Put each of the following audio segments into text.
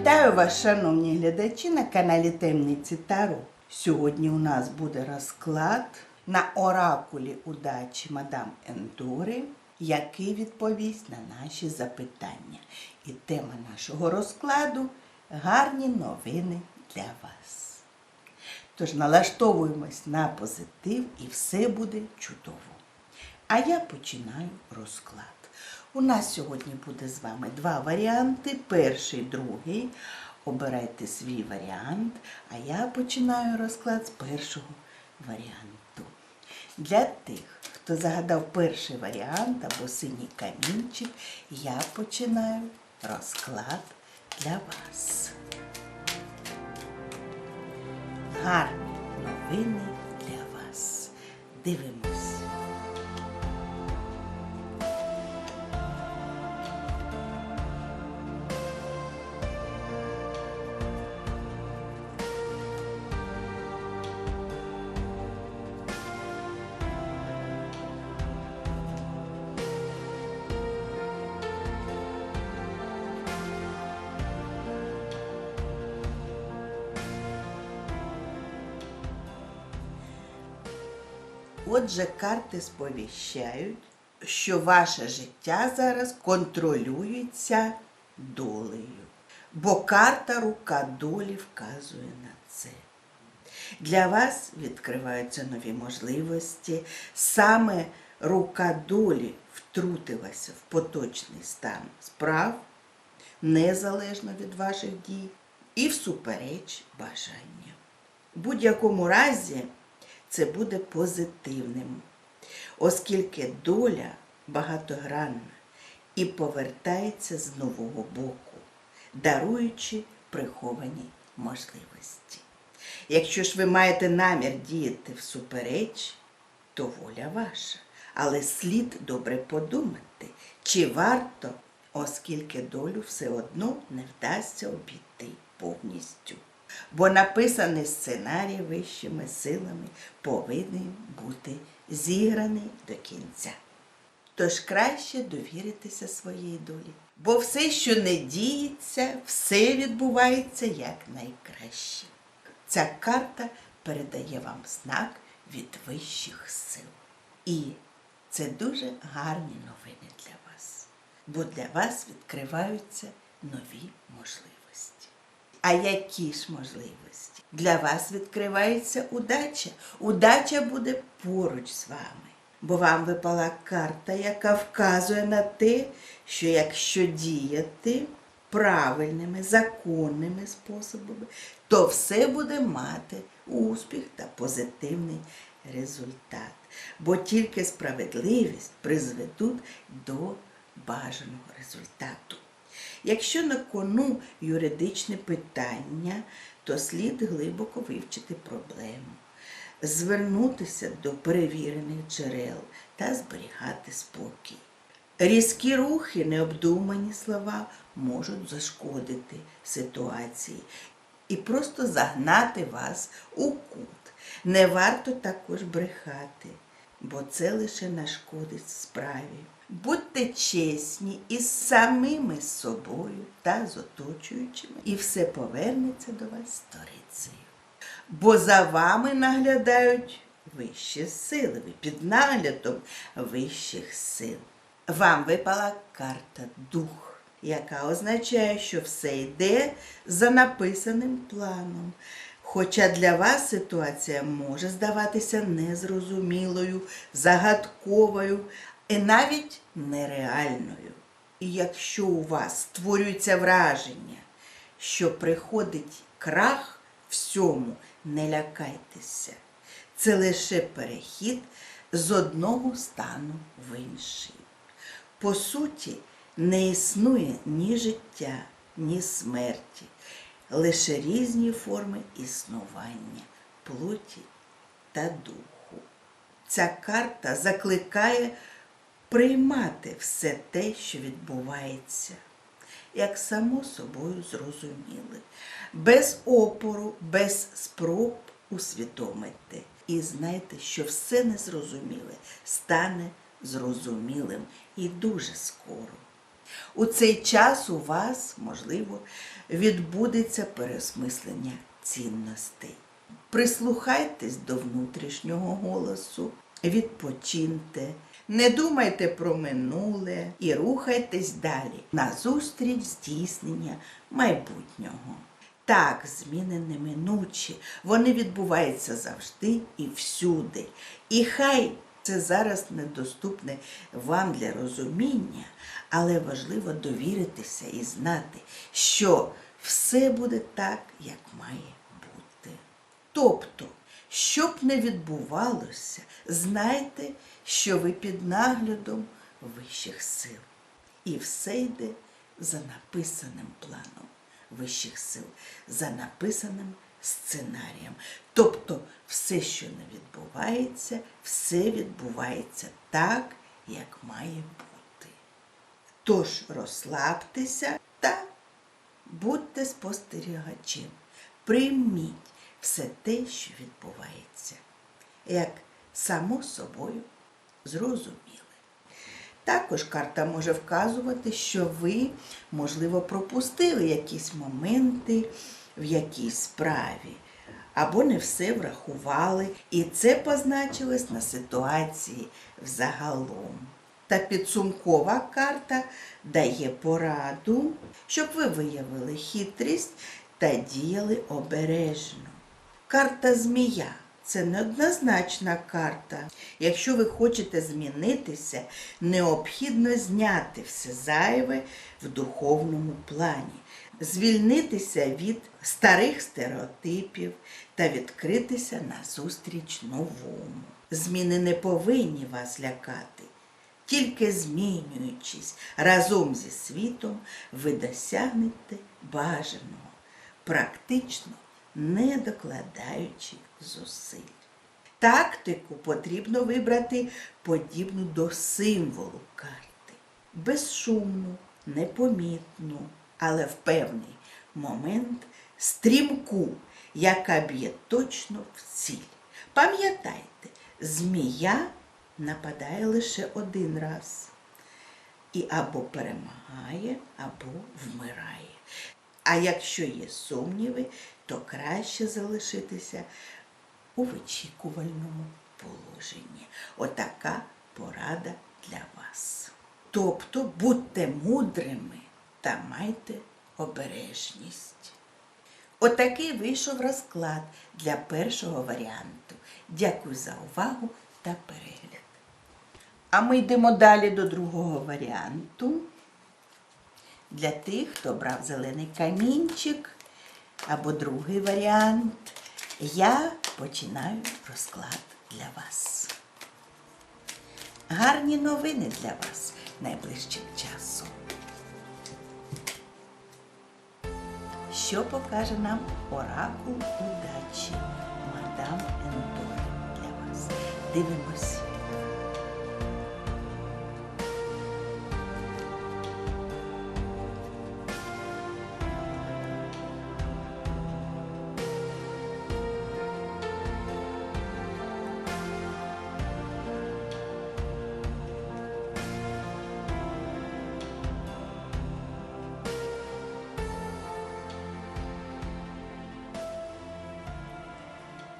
Вітаю вас, шановні глядачі, на каналі Темниці Таро. Сьогодні у нас буде розклад на оракулі удачі мадам Ендори, який відповість на наші запитання. І тема нашого розкладу гарні новини для вас. Тож налаштовуємось на позитив і все буде чудово. А я починаю розклад. У нас сьогодні буде з вами два варіанти. Перший, другий. Обирайте свій варіант, а я починаю розклад з першого варіанту. Для тих, хто загадав перший варіант або синій камінчик, я починаю розклад для вас. Гарні новини для вас. Дивимось. Отже, карти сповіщають, що ваше життя зараз контролюється долею. Бо карта рука долі вказує на це. Для вас відкриваються нові можливості. Саме рука долі втрутилася в поточний стан справ, незалежно від ваших дій, і всупереч бажання. В будь-якому разі це буде позитивним, оскільки доля багатогранна і повертається з нового боку, даруючи приховані можливості. Якщо ж ви маєте намір діяти всупереч, то воля ваша, але слід добре подумати, чи варто, оскільки долю все одно не вдасться обійти повністю. Бо написаний сценарій вищими силами повинен бути зіграний до кінця. Тож краще довіритися своїй долі. Бо все, що не діється, все відбувається як найкраще. Ця карта передає вам знак від вищих сил. І це дуже гарні новини для вас. Бо для вас відкриваються нові можливості. А які ж можливості? Для вас відкривається удача. Удача буде поруч з вами. Бо вам випала карта, яка вказує на те, що якщо діяти правильними, законними способами, то все буде мати успіх та позитивний результат. Бо тільки справедливість призведуть до бажаного результату. Якщо на кону юридичне питання, то слід глибоко вивчити проблему, звернутися до перевірених джерел та зберігати спокій. Різкі рухи, необдумані слова можуть зашкодити ситуації і просто загнати вас у кут. Не варто також брехати, бо це лише нашкодить справі. Будьте чесні із самими собою та з оточуючими, і все повернеться до вас сторицею. Бо за вами наглядають вищі сили, ви під наглядом вищих сил. Вам випала карта дух, яка означає, що все йде за написаним планом. Хоча для вас ситуація може здаватися незрозумілою, загадковою і навіть нереальною. І якщо у вас створюється враження, що приходить крах всьому, не лякайтеся. Це лише перехід з одного стану в інший. По суті, не існує ні життя, ні смерті, лише різні форми існування плоті та духу. Ця карта закликає приймати все те, що відбувається, як само собою зрозуміли, без опору, без спроб усвідомити. І знайте, що все незрозуміле стане зрозумілим і дуже скоро. У цей час у вас, можливо, відбудеться переосмислення цінностей. Прислухайтесь до внутрішнього голосу, відпочиньте, не думайте про минуле і рухайтесь далі назустріч здійснення майбутнього. Так, зміни неминучі, вони відбуваються завжди і всюди. І хай це зараз недоступне вам для розуміння, але важливо довіритися і знати, що все буде так, як має бути. Тобто, щоб не відбувалося, знайте, що ви під наглядом вищих сил. І все йде за написаним планом вищих сил, за написаним сценарієм. Тобто, все, що не відбувається, все відбувається так, як має бути. Тож розслабтеся та будьте спостерігачем. Прийміть все те, що відбувається, як само собою зрозуміле. Також карта може вказувати, що ви, можливо, пропустили якісь моменти в якійсь справі, або не все врахували, і це позначилось на ситуації взагалом. Та підсумкова карта дає пораду, щоб ви виявили хитрість та діяли обережно. Карта змія це неоднозначна карта. Якщо ви хочете змінитися, необхідно зняти все зайве в духовному плані, звільнитися від старих стереотипів та відкритися назустріч новому. Зміни не повинні вас лякати. Тільки змінюючись разом зі світом, ви досягнете бажаного, практично не докладаючи зусиль. Тактику потрібно вибрати подібну до символу карти. Безшумну, непомітну, але в певний момент стрімку, яка б'є точно в ціль. Пам'ятайте, змія нападає лише один раз. І або перемагає, або вмирає. А якщо є сумніви, то краще залишитися у вичікувальному положенні. Отака порада для вас. Тобто будьте мудрими та майте обережність. Отакий вийшов розклад для першого варіанту. Дякую за увагу та перегляд. А ми йдемо далі до другого варіанту. Для тих, хто брав зелений камінчик або другий варіант, я починаю розклад для вас. Гарні новини для вас найближчим часом. Що покаже нам оракул удачі мадам Ентор для вас? Дивимось.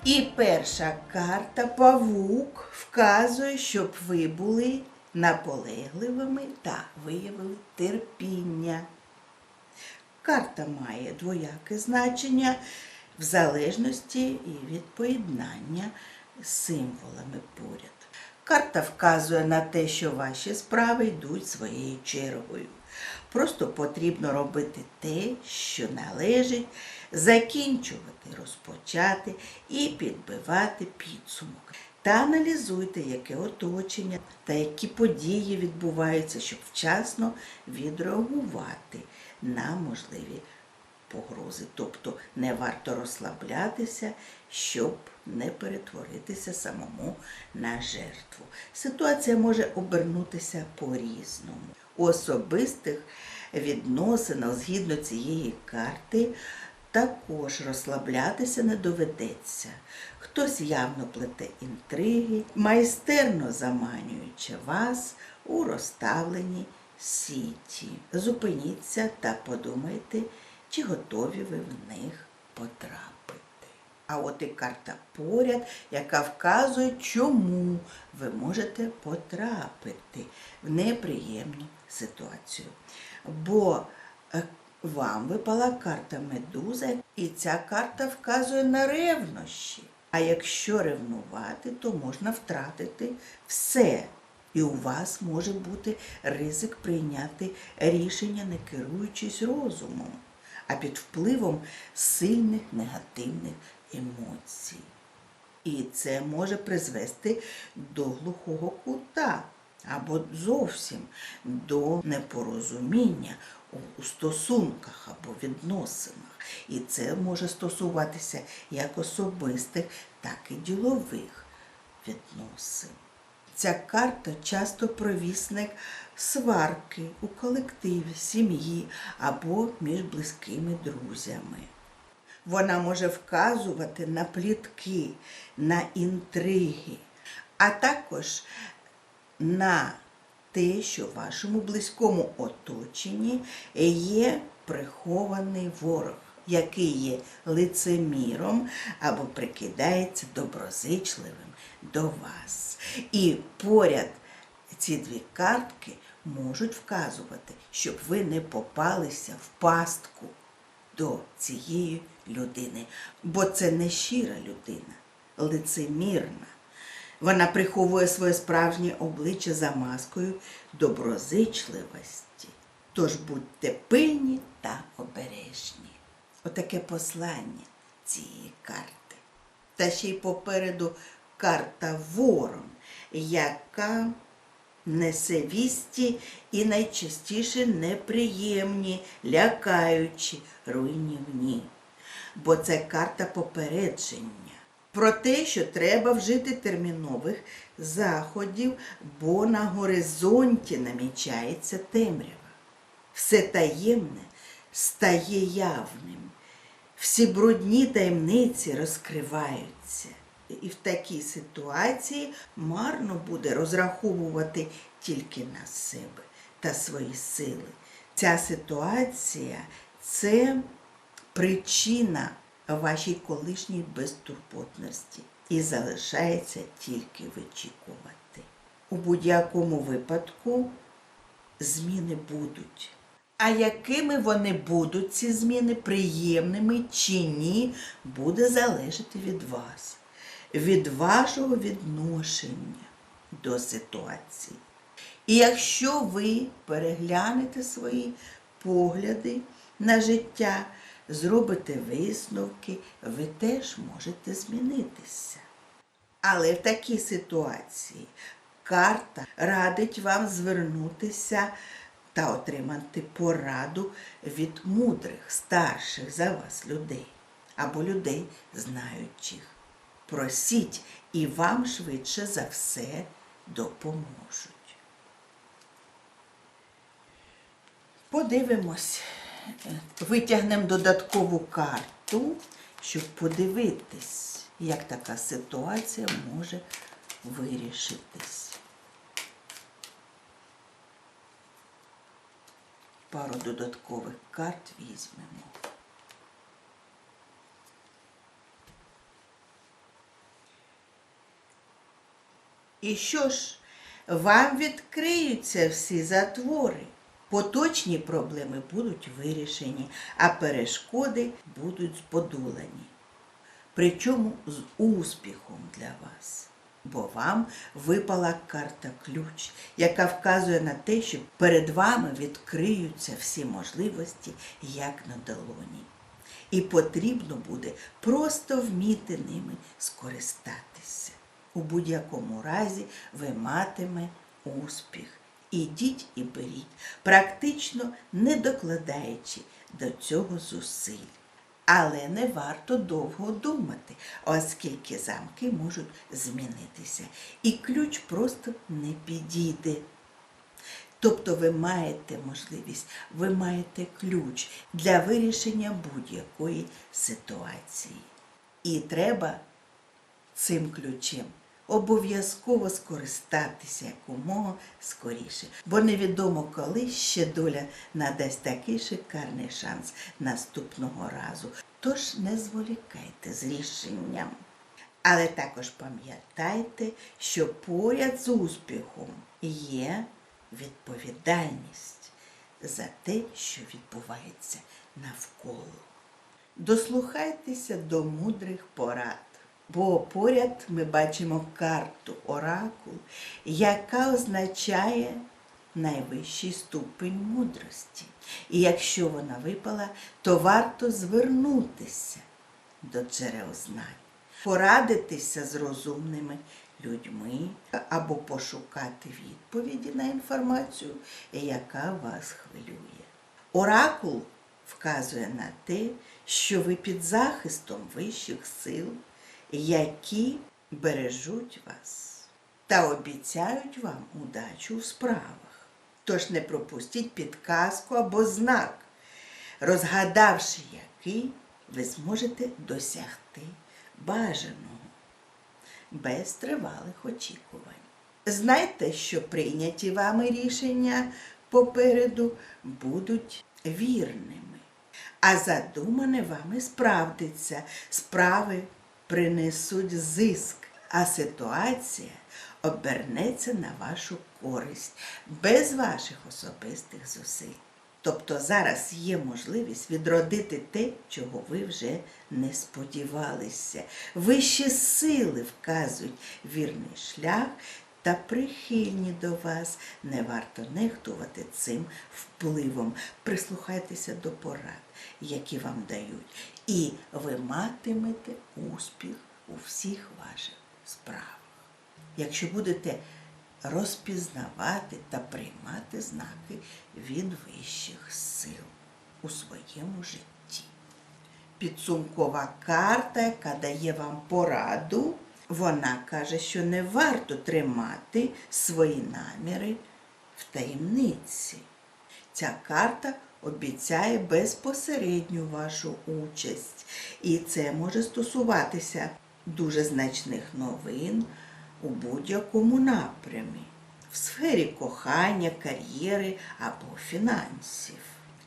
І перша карта Павук вказує, щоб ви були наполегливими та виявили терпіння. Карта має двояке значення в залежності і від поєднання з символами поряд. Карта вказує на те, що ваші справи йдуть своєю чергою. Просто потрібно робити те, що належить, закінчувати, розпочати і підбивати підсумок. Та аналізуйте, яке оточення та які події відбуваються, щоб вчасно відреагувати на можливі погрози. Тобто не варто розслаблятися, щоб не перетворитися самому на жертву. Ситуація може обернутися по-різному. У особистих відносинах згідно цієї карти також розслаблятися не доведеться. Хтось явно плете інтриги, майстерно заманюючи вас у розставлені Сіті. Зупиніться та подумайте, чи готові ви в них потрапити. А от і карта поряд, яка вказує, чому ви можете потрапити в неприємну ситуацію. Бо е, вам випала карта медуза, і ця карта вказує на ревнощі. А якщо ревнувати, то можна втратити все. І у вас може бути ризик прийняти рішення, не керуючись розумом, а під впливом сильних негативних емоцій. І це може призвести до глухого кута або зовсім до непорозуміння у стосунках або відносинах. І це може стосуватися як особистих, так і ділових відносин. Ця карта часто провісник сварки у колективі, сім'ї або між близькими друзями. Вона може вказувати на плітки, на інтриги, а також на те, що в вашому близькому оточенні є прихований ворог, який є лицеміром або прикидається доброзичливим до вас. І поряд ці дві картки можуть вказувати, щоб ви не попалися в пастку до цієї людини, бо це не щира людина, лицемірна. Вона приховує своє справжнє обличчя за маскою доброзичливості. Тож будьте пильні та обережні. Отаке послання цієї карти. Та ще й попереду карта Ворон, яка несе вісті і найчастіше неприємні, лякаючі, руйнівні. Бо це карта попередження про те, що треба вжити термінових заходів, бо на горизонті намічається темрява. Все таємне стає явним. Всі брудні таємниці розкриваються. І в такій ситуації марно буде розраховувати тільки на себе та свої сили. Ця ситуація це причина вашій колишній безтурботності і залишається тільки вичікувати. У будь-якому випадку зміни будуть. А якими вони будуть, ці зміни, приємними чи ні, буде залежати від вас, від вашого відношення до ситуації. І якщо ви переглянете свої погляди на життя, зробите висновки, ви теж можете змінитися. Але в такій ситуації карта радить вам звернутися та отримати пораду від мудрих, старших за вас людей або людей знаючих. Просіть і вам швидше за все допоможуть. Подивимось, витягнемо додаткову карту, щоб подивитись, як така ситуація може вирішитись. Пару додаткових карт візьмемо. І що ж, вам відкриються всі затвори. Поточні проблеми будуть вирішені, а перешкоди будуть збодолані. Причому з успіхом для вас. Бо вам випала карта ключ, яка вказує на те, що перед вами відкриються всі можливості, як на долоні. І потрібно буде просто вміти ними скористатися. У будь-якому разі ви матиме успіх. Ідіть і беріть, практично не докладаючи до цього зусиль. Але не варто довго думати, оскільки замки можуть змінитися, і ключ просто не підійде. Тобто ви маєте можливість, ви маєте ключ для вирішення будь-якої ситуації. І треба цим ключем обов'язково скористатися якомога скоріше, бо невідомо коли ще доля надасть такий шикарний шанс наступного разу. Тож не зволікайте з рішенням. Але також пам'ятайте, що поряд з успіхом є відповідальність за те, що відбувається навколо. Дослухайтеся до мудрих порад, бо поряд ми бачимо карту оракул, яка означає найвищий ступень мудрості. І якщо вона випала, то варто звернутися до джерел знань, порадитися з розумними людьми або пошукати відповіді на інформацію, яка вас хвилює. Оракул вказує на те, що ви під захистом вищих сил, які бережуть вас та обіцяють вам удачу у справах. Тож не пропустіть підказку або знак, розгадавши який, ви зможете досягти бажаного без тривалих очікувань. Знайте, що прийняті вами рішення попереду будуть вірними, а задумане вами справдиться, справи принесуть зиск, а ситуація обернеться на вашу користь без ваших особистих зусиль. Тобто зараз є можливість відродити те, чого ви вже не сподівалися. Вищі сили вказують вірний шлях та прихильні до вас. Не варто нехтувати цим впливом. Прислухайтеся до порад, які вам дають, і ви матимете успіх у всіх ваших справах. Якщо будете розпізнавати та приймати знаки від вищих сил у своєму житті. Підсумкова карта, яка дає вам пораду, вона каже, що не варто тримати свої наміри в таємниці. Ця карта обіцяє безпосередню вашу участь, і це може стосуватися дуже значних новин у будь-якому напрямі, в сфері кохання, кар'єри або фінансів.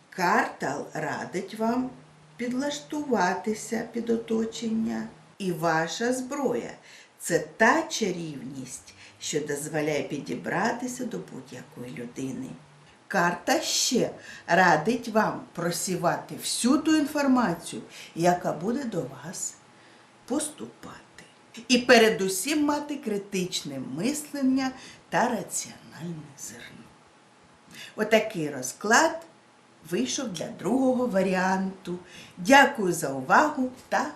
Карта радить вам підлаштуватися під оточення, і ваша зброя це та чарівність, що дозволяє підібратися до будь-якої людини. Карта ще радить вам просівати всю ту інформацію, яка буде до вас поступати. І передусім мати критичне мислення та раціональне зерно. Отакий розклад вийшов для другого варіанту. Дякую за увагу та.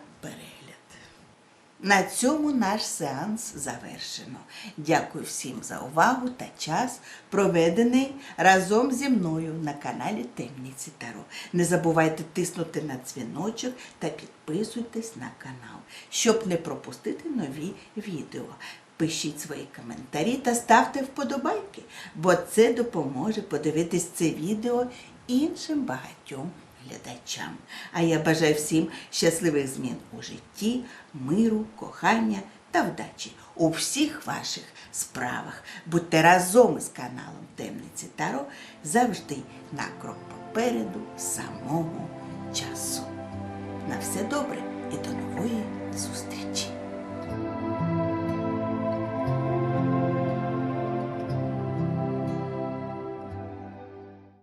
На цьому наш сеанс завершено. Дякую всім за увагу та час, проведений разом зі мною на каналі Темніці Таро. Не забувайте тиснути на дзвіночок та підписуйтесь на канал, щоб не пропустити нові відео. Пишіть свої коментарі та ставте вподобайки, бо це допоможе подивитись це відео іншим багатьом глядачам. А я бажаю всім щасливих змін у житті, миру, кохання та вдачі у всіх ваших справах. Будьте разом із каналом Темниці Таро завжди на крок попереду самого часу. На все добре і до нової зустрічі!